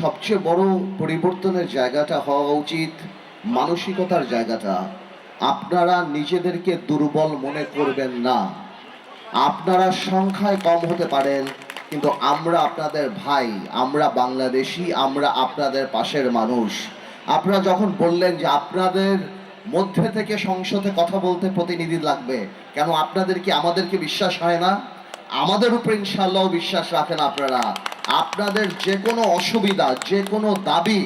সবচেয়ে বড় পরিবর্তনের জায়গাটা হওয়া উচিত, মানসিকতার জায়গাটা। আপনারা নিজেদেরকে দুর্বল মনে করবেন না। আপনারা সংখ্যায় কম হতে পারেন, কিন্তু আমরা আপনাদের ভাই, আমরা বাংলাদেশি, আমরা আপনাদের পাশের মানুষ। আপনারা যখন বললেন যে আপনাদের মধ্যে থেকে সংসদে কথা বলতে প্রতিনিধি লাগবে, কেন আপনাদের কি আমাদেরকে বিশ্বাস হয় না? আমাদের উপর ইনশাল্লাহ বিশ্বাস রাখেন আপনারা। আপনাদের যে কোনো অসুবিধা, যে কোনো দাবি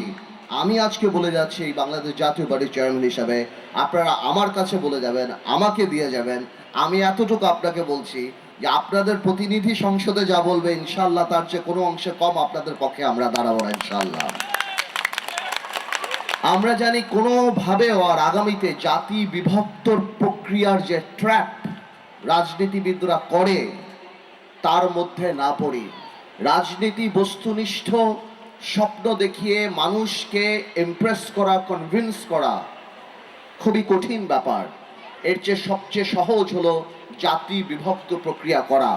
আমি আজকে বলে যাচ্ছি এই বাংলাদেশ জাতীয় পার্টির চেয়ারম্যান হিসাবে। আপনারা আমার কাছে বলে যাবেন, আমাকে দিয়ে যাবেন। আমি এতটুকু আপনাকে বলছি যে আপনাদের প্রতিনিধি সংসদে যা বলবে ইনশাল্লাহ তার চেয়ে কোনো অংশে কম আপনাদের পক্ষে আমরা দাঁড়াবো না ইনশাল্লাহ আমরা জানি কোনোভাবেও আর আগামীতে জাতি বিভক্তর প্রক্রিয়ার যে ট্র্যাপ রাজনীতিবিদরা করে, তার মধ্যে না পড়ি। রাজনীতি বস্তুনিষ্ঠ স্বপ্ন দেখিয়ে মানুষকে ইমপ্রেস করা কনভিন্স করা খুবই কঠিন ব্যাপার। এর চেয়ে সবচেয়ে সহজ হলো জাতি বিভক্ত প্রক্রিয়া করা,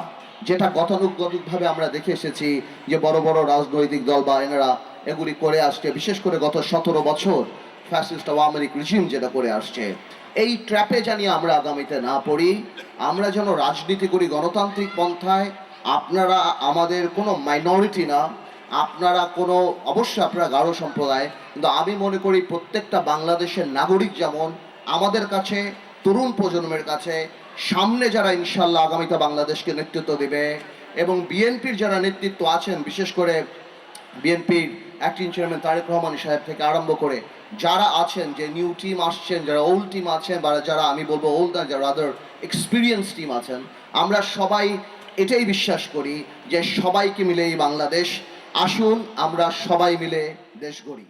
যেটা গতানুগতিকভাবে আমরা দেখে এসেছি যে বড় বড় রাজনৈতিক দল বা এনারা এগুলি করে আসছে, বিশেষ করে গত সতেরো বছর ফ্যাসিস্ট আওয়ামী রিজিম যেটা করে আসছে। এই ট্র্যাপে জানি আমরা আগামীতে না পড়ি, আমরা যেন রাজনীতি করি গণতান্ত্রিক পন্থায় আপনারা আমাদের কোনো মাইনরিটি না, আপনারা কোনো, অবশ্যই আপনারা গাঢ় সম্প্রদায়, কিন্তু আমি মনে করি প্রত্যেকটা বাংলাদেশের নাগরিক যেমন, আমাদের কাছে, তরুণ প্রজন্মের কাছে, সামনে যারা ইনশাল্লাহ আগামীতে বাংলাদেশকে নেতৃত্ব দেবে, এবং বিএনপির যারা নেতৃত্ব আছেন, বিশেষ করে বিএনপির অ্যাক্টিং চেয়ারম্যান তারেক রহমান সাহেব থেকে আরম্ভ করে, যারা আছেন, যে নিউ টিম আসছেন, যারা ওল্ড টিম আছেন, বা যারা, আমি বলব ওল্ড যারা আদার এক্সপিরিয়েন্স টিম আছেন, আমরা সবাই এটাই বিশ্বাস করি যে সবাইকে মিলে এই বাংলাদেশ। আসুন আমরা সবাই মিলে দেশ গড়ি।